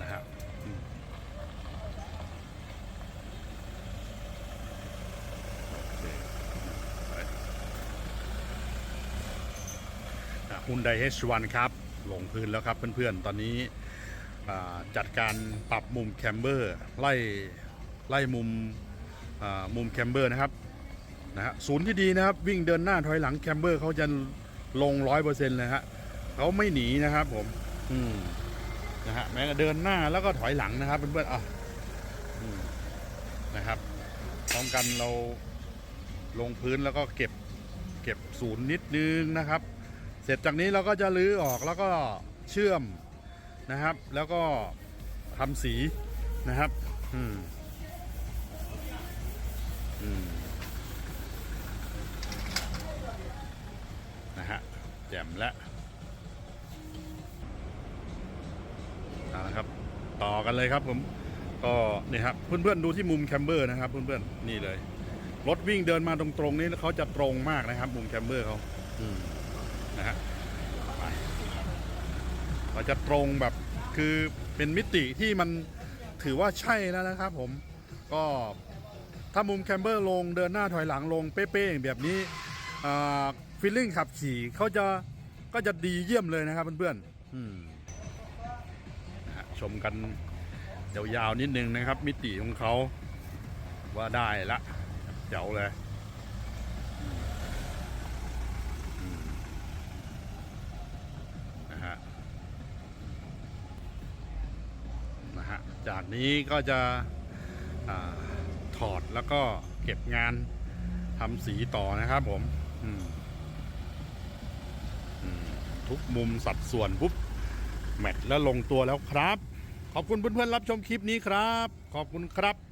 นะครับฮุนไดเฮชวันครับลงพื้นแล้วครับเพื่อนๆ ตอนนี้จัดการปรับมุมแคมเบอร์ไล่ไล่มุมมุมแคมเบอร์นะครับนะฮะศูนย์ที่ดีนะครับ วิ่งเดินหน้าถอยหลังแคมเบอร์เขาจะลงร้อยเปอร์เซ็นต์เลยฮะเขาไม่หนีนะครับผม อืม นะฮะแม้เดินหน้าแล้วก็ถอยหลังนะครับเพื่อนๆอะนะครับพร้อมกันเราลงพื้นแล้วก็เก็บเก็บศูนย์นิดนึงนะครับ เสร็จจากนี้เราก็จะลื้อออกแล้วก็เชื่อมนะครับ แล้วก็ทำสีนะครับอืมอืมนะฮะแจ่มแล้ว เอาละครับ ต่อกันเลยครับผมก็นี่ครับเพื่อนๆดูที่มุมแคมเบอร์นะครับเพื่อนๆนี่เลยรถวิ่งเดินมาตรงๆนี่เขาจะตรงมากนะครับ มุมแคมเบอร์เขาอืมนะฮะเราจะตรงแบบคือเป็นมิติที่มันถือว่าใช่แล้วนะครับผมก็ถ้ามุมแคมเบอร์ลงเดินหน้าถอยหลังลงเป๊ะๆแบบนี้ฟีลลิ่งขับขี่เขาจะก็จะดีเยี่ยมเลยนะครับเพื่อนๆอืม ชมกันยาวๆนิดนึงนะครับ มิติของเขาว่าได้ละเจ๋วเลยนะฮะนะฮะจากนี้ก็จะอถอดแล้วก็เก็บงานทำสีต่อนะครับผมมมทุกมุมสัดส่วนปุ๊บแมทแล้วลงตัวแล้วครับ ขอบคุณเพื่อนๆรับชมคลิปนี้ครับ ขอบคุณครับ